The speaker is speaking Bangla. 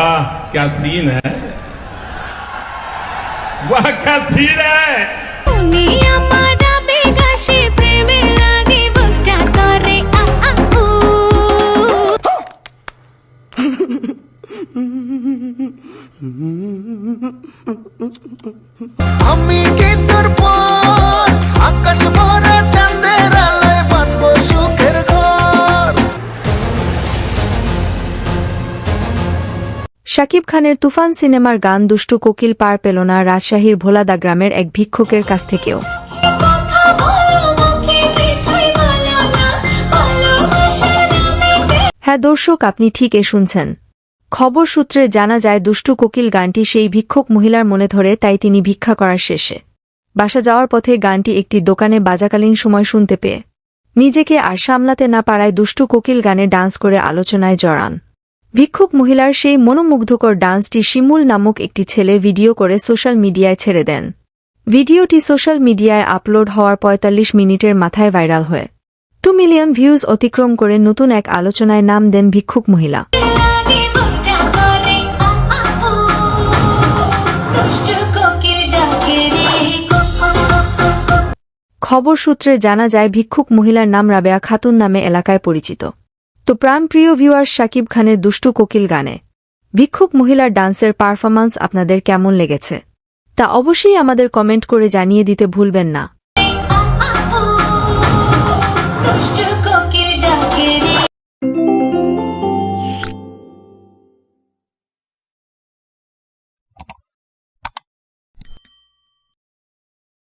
क्या सीन है वाह क्या सीन है উনি আমার বেগাসে প্রেমে লাগে বুকটা করে আ আ উ আমি কি তোর পর শাকিব খানের তুফান সিনেমার গান দুষ্টু কোকিল পার পেল না রাজশাহীর ভোলাদা গ্রামের এক ভিক্ষুকের কাছ থেকেও। হ্যাঁ দর্শক, আপনি ঠিকই শুনছেন। খবর সূত্রে জানা যায়, দুষ্টু কোকিল গানটি সেই ভিক্ষুক মহিলার মনে ধরে, তাই তিনি ভিক্ষা করার শেষে। বাসা যাওয়ার পথে গানটি একটি দোকানে বাজাকালীন সময় শুনতে পেয়ে। নিজেকে আর সামলাতে না পারায় দুষ্টু কোকিল গানে ডান্স করে আলোচনায় জড়ান। ভিক্ষুক মহিলার সেই মনোমুগ্ধকর ডান্সটি শিমুল নামক একটি ছেলে ভিডিও করে সোশ্যাল মিডিয়ায় ছেড়ে দেন। ভিডিওটি সোশ্যাল মিডিয়ায় আপলোড হওয়ার ৪৫ মিনিটের মাথায় ভাইরাল হয়ে। টু মিলিয়ন ভিউজ অতিক্রম করে নতুন এক আলোচনায় নাম দেন ভিক্ষুক মহিলা। খবর সূত্রে জানা যায়, ভিক্ষুক মহিলার নাম রাবেয়া খাতুন নামে এলাকায় পরিচিত। তো প্রাণপ্রিয় ভিউয়ার শাকিব খানের দুষ্টু কোকিল গানে। ভিক্ষুক মহিলার ডান্সের পারফরম্যান্স আপনাদের কেমন লেগেছে? তা অবশ্যই আমাদের কমেন্ট করে জানিয়ে দিতে ভুলবেন না।